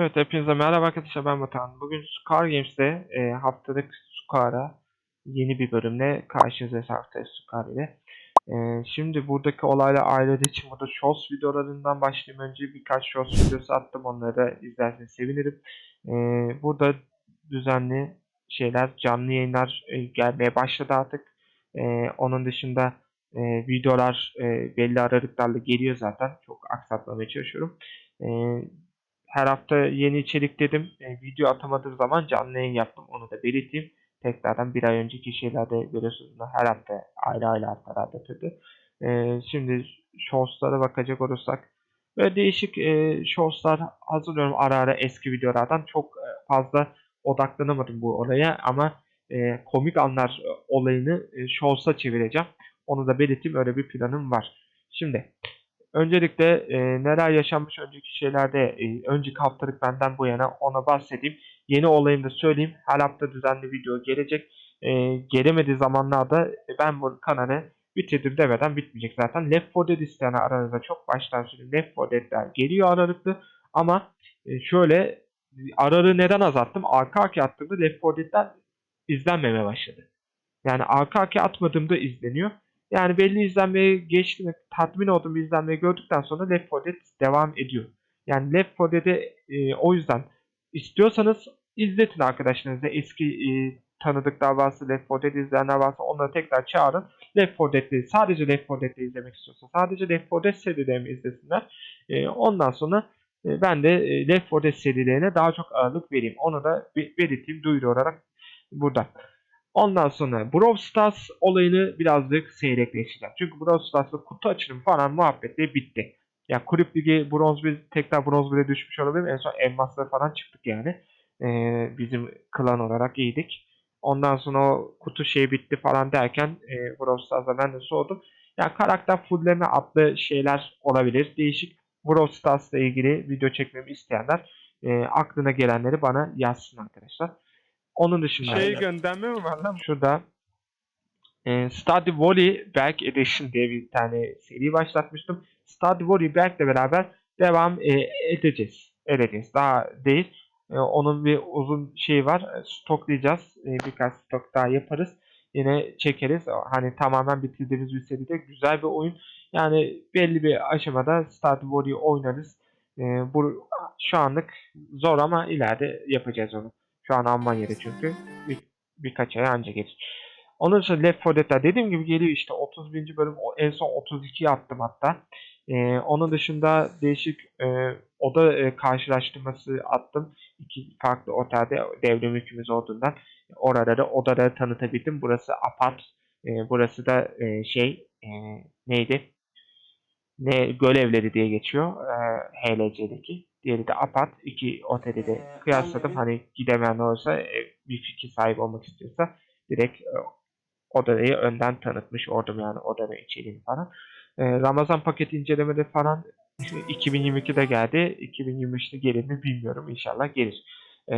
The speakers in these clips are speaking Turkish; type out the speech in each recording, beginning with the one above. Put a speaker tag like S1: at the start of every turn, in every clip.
S1: Evet hepinize merhaba arkadaşlar ben Batuhan. Bugün Scar Games'te e, haftalık Scar'a yeni bir bölümle karşınızdayız haftaya Scar ile. E, şimdi buradaki olayla aileler için burada Shorts videolarından başlayayım. Önce birkaç Shorts videosu attım onları da izlerseniz sevinirim. E, burada düzenli şeyler, canlı yayınlar e, gelmeye başladı artık. E, onun dışında e, videolar e, belli aralıklarla geliyor zaten. Çok aksatmamaya çalışıyorum. E, her hafta yeni içerik dedim. E, video atamadığım zaman canlı yayın yaptım. Onu da belirteyim. Tekrardan bir ay önceki şeylerde görüyorsunuz. Her hafta ayrı ayrı haftalarda atıyordu. E, şimdi shortslara bakacak olursak böyle değişik e, shortslar hazırlıyorum ara ara eski videolardan. Çok e, fazla odaklanamadım bu olaya ama e, komik anlar e, olayını e, shorts'a çevireceğim. Onu da belirteyim. Öyle bir planım var. Şimdi Öncelikle e, neler yaşanmış önceki şeylerde, e, önceki haftalık benden bu yana ona bahsedeyim. Yeni olayımı da söyleyeyim. Her hafta düzenli video gelecek. E, gelemediği zamanlarda ben bu kanalı bitirdim demeden bitmeyecek zaten. Left 4 Dead isteyen aranızda çok baştan söyleyeyim. Left 4 Dead'ler geliyor aralıklı. Ama e, şöyle aralığı neden azalttım? Arka arkaya attığımda Left 4 Dead'ler izlenmemeye başladı. Yani arka arkaya atmadığımda izleniyor. Yani belli izlenmeye geçti tatmin oldum bir izlenmeyi gördükten sonra Left 4 Dead devam ediyor. Yani Left 4 Dead'i e, o yüzden istiyorsanız izletin arkadaşlarınızla. Eski e, tanıdıklar varsa, Left 4 Dead izleyenler varsa onları tekrar çağırın. Left 4 Dead'i sadece Left 4 Dead'i izlemek istiyorsa sadece Left 4 Dead serilerimi izlesinler. E, ondan sonra e, ben de e, Left 4 Dead serilerine daha çok ağırlık vereyim. Onu da belirteyim duyuru olarak burada. Ondan sonra Brawl olayını birazcık seyrekleştireceğim. Çünkü Brawl kutu açılım falan muhabbeti bitti. Ya kulüp ligi bronz bir tekrar bronz 1'e düşmüş olabilir. En son elmaslara falan çıktık yani. Ee, bizim klan olarak iyiydik. Ondan sonra o kutu şey bitti falan derken e, Brawl Stars'da ben de soğudum. Ya karakter fullleme adlı şeyler olabilir. Değişik Brawl Stars'la ilgili video çekmemi isteyenler e, aklına gelenleri bana yazsın arkadaşlar. Onun dışında
S2: Şey gönderme mi var lan?
S1: şurada e, Study Volley Back Edition diye bir tane seri başlatmıştım. Study Volley Back ile beraber devam e, edeceğiz. Edeceğiz. Daha değil. E, onun bir uzun şey var. Stoklayacağız. E, birkaç stok daha yaparız. Yine çekeriz. Hani tamamen bitirdiğimiz bir seride güzel bir oyun. Yani belli bir aşamada Study Volley oynarız. E, bu şu anlık zor ama ileride yapacağız onu. Şu an Almanya'da çünkü. Bir, birkaç ay anca gelir. Onun dışında Left 4 Dead'ler dediğim gibi geliyor işte 31. bölüm en son 32'ye attım hatta. Ee, onun dışında değişik e, oda e, karşılaştırması attım. İki farklı otelde devrim hükümüz olduğundan oraları odaları tanıtabildim. Burası apart. E, burası da e, şey e, neydi? Ne görevleri diye geçiyor. E, HLC'deki. Diğeri de apart. İki oteli de kıyasladım. Hani gidemeyen olursa e, bir fikir sahibi olmak istiyorsa direkt e, odayı önden tanıtmış oldum yani odanın içeriğini falan. E, Ramazan paketi incelemeleri falan 2022'de geldi. 2023'te gelir mi bilmiyorum. İnşallah gelir. E,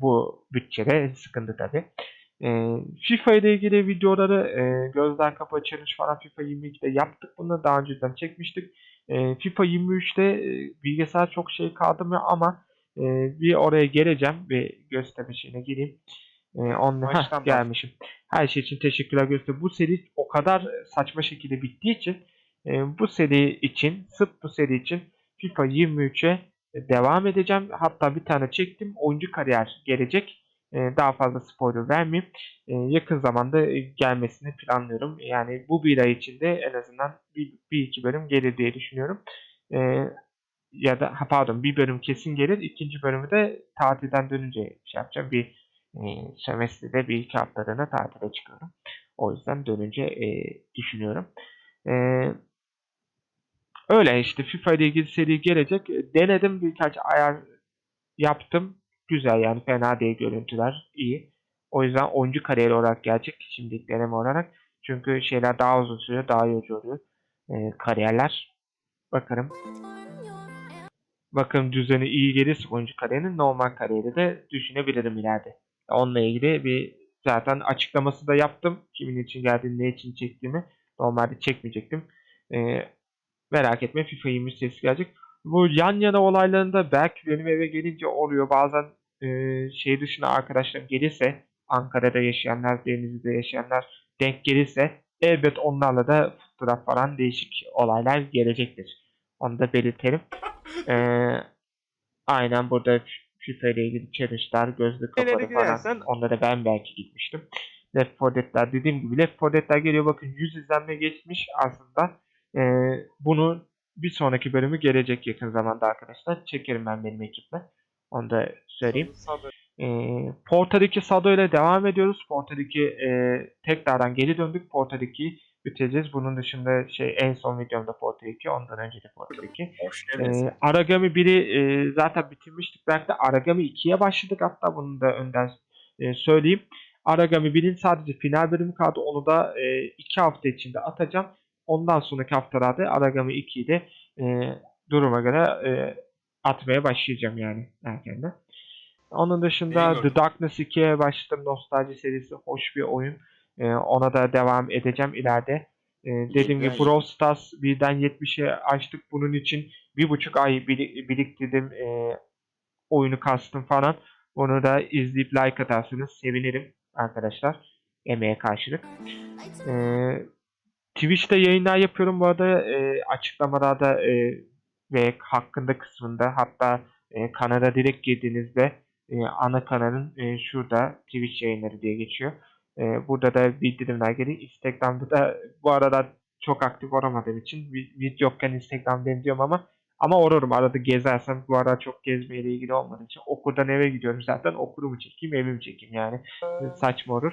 S1: bu bütçede sıkıntı tabi. E, FIFA ile ilgili videoları e, gözden kapı açılmış falan FIFA 22'de yaptık bunu. Daha önceden çekmiştik. E, FIFA 23'te e, bilgisayar çok şey kaldırmıyor ama e, bir oraya geleceğim ve gösterme şeyine gireyim. E, onunla gelmişim. Her şey için teşekkürler göster. Bu seri o kadar saçma şekilde bittiği için e, bu seri için sırf bu seri için FIFA 23'e devam edeceğim. Hatta bir tane çektim. Oyuncu kariyer gelecek. E, daha fazla spoiler vermeyeyim. E, yakın zamanda gelmesini planlıyorum. Yani bu bir ay içinde en azından bir, bir iki bölüm gelir diye düşünüyorum. E, ya da pardon bir bölüm kesin gelir. İkinci bölümü de tatilden dönünce şey yapacağım. Bir e, semestrede bir iki haftalığına tatile çıkıyorum. O yüzden dönünce e, düşünüyorum. Öyle işte FIFA ile ilgili seri gelecek. Denedim birkaç ayar yaptım. Güzel yani fena değil görüntüler iyi. O yüzden oyuncu kariyeri olarak gelecek şimdilik deneme olarak. Çünkü şeyler daha uzun sürüyor, daha yorucu oluyor. E, kariyerler. Bakarım. Bakalım düzeni iyi gelirse oyuncu kariyerinin normal kariyeri de düşünebilirim ileride. Onunla ilgili bir zaten açıklaması da yaptım. Kimin için geldiğini, ne için çektiğimi. Normalde çekmeyecektim. E, merak etme FIFA 23 sesi gelecek. Bu yan yana olaylarında belki benim eve gelince oluyor. Bazen e, şehir dışına arkadaşlarım gelirse Ankara'da yaşayanlar, Denizli'de yaşayanlar denk gelirse elbet onlarla da fotoğraf falan değişik olaylar gelecektir. Onu da belirtelim. Ee, aynen burada FIFA ile ilgili challenge'lar, gözlük kapalı falan. Onlara ben belki gitmiştim. Left 4 Dead'ler dediğim gibi Left 4 Dead'ler geliyor bakın 100 izlenme geçmiş aslında. Ee, bunu bir sonraki bölümü gelecek yakın zamanda arkadaşlar. Çekerim ben benim ekiple. Onu da söyleyeyim. E, Portal 2 Sado ile devam ediyoruz. Portal 2 e, tekrardan geri döndük. Portal 2'yi bitireceğiz. Bunun dışında şey en son videomda Portal 2. Ondan önce de Portal 2.
S2: Hoş geldiniz.
S1: E, Aragami 1'i e, zaten bitirmiştik. Belki de Aragami 2'ye başladık. Hatta bunu da önden e, söyleyeyim. Aragami 1'in sadece final bölümü kaldı. Onu da 2 hafta içinde atacağım. Ondan sonraki haftalarda Aragami 2'yi de e, duruma göre e, atmaya başlayacağım yani erkenden. Onun dışında
S2: gördüm.
S1: The Darkness 2'ye başladım. Nostalji serisi hoş bir oyun. Ee, ona da devam edeceğim ileride. Ee, dediğim gibi. Brawl Stars 1'den 70'e açtık. Bunun için bir buçuk ay biri- biriktirdim. Ee, oyunu kastım falan. Onu da izleyip like atarsanız sevinirim arkadaşlar. Emeğe karşılık. Ee, Twitch'te yayınlar yapıyorum bu arada. Ee, açıklamalarda e, ve hakkında kısmında hatta e, kanala direkt girdiğinizde e, ana kanalın e, şurada Twitch yayınları diye geçiyor. E, burada da bildirimler geliyor. Instagram'da da bu aralar çok aktif olamadığım için vi- video yokken Instagram'dayım diyorum ama ama olurum arada gezersem bu ara çok gezmeyle ilgili olmadığı için okuldan eve gidiyorum zaten okurumu çekeyim evimi çekeyim yani E, saçma olur.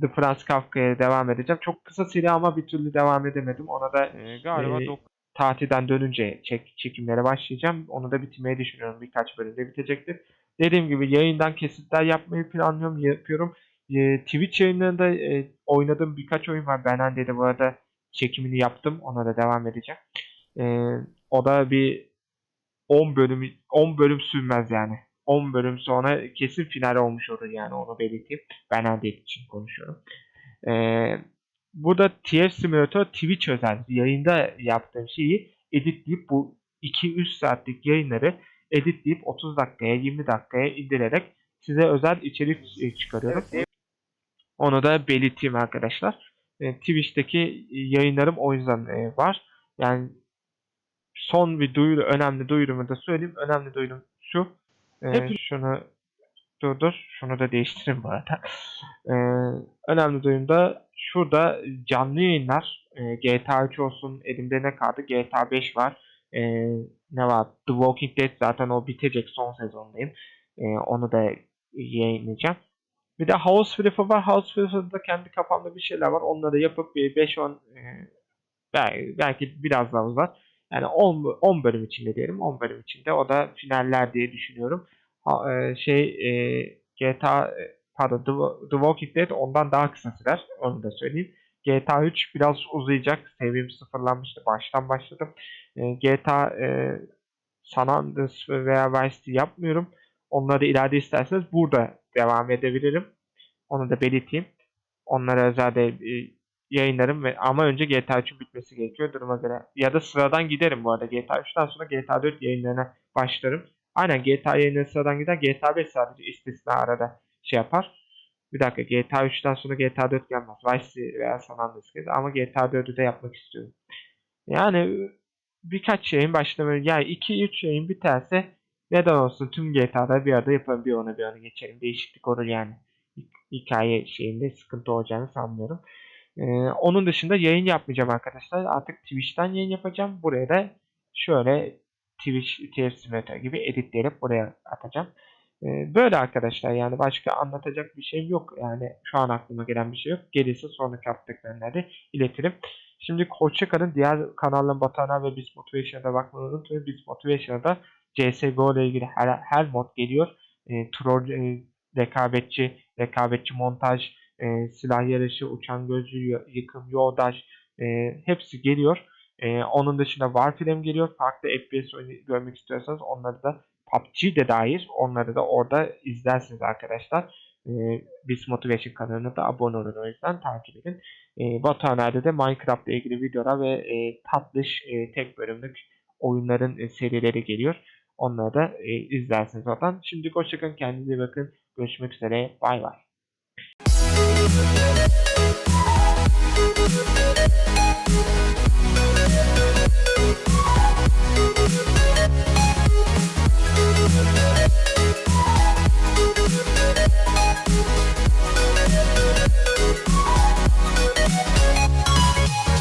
S1: The Franz Kafka'ya devam edeceğim. Çok kısa seri ama bir türlü devam edemedim. Ona da
S2: galiba
S1: e, tatilden dönünce çek, çekimlere başlayacağım. Onu da bitirmeyi düşünüyorum. Birkaç bölümde bitecektir. Dediğim gibi yayından kesitler yapmayı planlıyorum, yapıyorum. E, Twitch yayınlarında e, oynadığım birkaç oyun var. Ben de bu arada çekimini yaptım. Ona da devam edeceğim. E, o da bir 10 bölüm 10 bölüm sürmez yani. 10 bölüm sonra kesin final olmuş olur yani onu belirteyim. Ben için konuşuyorum. Ee, burada TF Simulator Twitch özel yayında yaptığım şeyi editleyip bu 2-3 saatlik yayınları editleyip 30 dakikaya 20 dakikaya indirerek size özel içerik e, çıkarıyorum. Onu da belirteyim arkadaşlar. E, Twitch'teki yayınlarım o yüzden e, var. Yani son bir duyuru, önemli duyurumu da söyleyeyim. Önemli duyurum şu. E,
S2: Hep-
S1: şunu dur dur. Şunu da değiştireyim bu arada. E, önemli duyurum da şurada canlı yayınlar e, GTA 3 olsun elimde ne kaldı? GTA 5 var. E, ne var? The Walking Dead zaten o bitecek son sezondayım. E, onu da yayınlayacağım. Bir de House Flipper var. House Flipper'da kendi kafamda bir şeyler var. Onları yapıp bir 5-10 e, belki, belki biraz daha uzar. Yani 10, 10 bölüm içinde diyelim. 10 bölüm içinde. O da finaller diye düşünüyorum. Ha, e, şey e, GTA e, pardon The, The Walking Dead ondan daha kısa sürer. Onu da söyleyeyim. GTA 3 biraz uzayacak. Seviyem sıfırlanmıştı. Baştan başladım. E, GTA e, San Andreas veya Vice City yapmıyorum. Onları ileride isterseniz burada devam edebilirim. Onu da belirteyim. Onlara özel de e, yayınlarım ve ama önce GTA 3'ün bitmesi gerekiyor duruma göre. Ya da sıradan giderim bu arada. GTA 3'ten sonra GTA 4 yayınlarına başlarım. Aynen GTA yayınları sıradan gider. GTA 5 sadece istisna arada şey yapar. Bir dakika GTA 3'ten sonra GTA 4 gelmez. Vice City veya San Andreas gelir. Ama GTA 4'ü de yapmak istiyorum. Yani birkaç yayın başlamayı yani 2-3 yayın biterse neden olsun tüm GTA'da bir arada yaparım bir ona bir ona geçerim. Değişiklik olur yani. Hikaye şeyinde sıkıntı olacağını sanmıyorum. Ee, onun dışında yayın yapmayacağım arkadaşlar. Artık Twitch'ten yayın yapacağım. Buraya da şöyle Twitch, TF Simulator gibi editleyip buraya atacağım. Ee, böyle arkadaşlar yani başka anlatacak bir şeyim yok. Yani şu an aklıma gelen bir şey yok. Gelirse sonraki hafta bölümlerde iletirim. Şimdi hoşçakalın. Diğer kanalların Batana ve Biz Motivation'a bakmayı unutmayın. Biz Motivation'da CSGO ile ilgili her, her mod geliyor. E, troll, e, rekabetçi, rekabetçi montaj, e, silah yarışı, uçan gözcü, y- yıkım, yoldaş e, hepsi geliyor. E, onun dışında Warframe geliyor. Farklı FPS oyunu görmek istiyorsanız onları da PUBG de dahil onları da orada izlersiniz arkadaşlar. E, Biz Motivation kanalına da abone olun o yüzden takip edin. E, Batuhanlar'da da Minecraft ile ilgili videolar ve e, tatlış e, tek bölümlük oyunların e, serileri geliyor. Onları da e, izlersiniz oradan. Şimdi hoşçakalın kendinize bakın. Görüşmek üzere. Bay bay.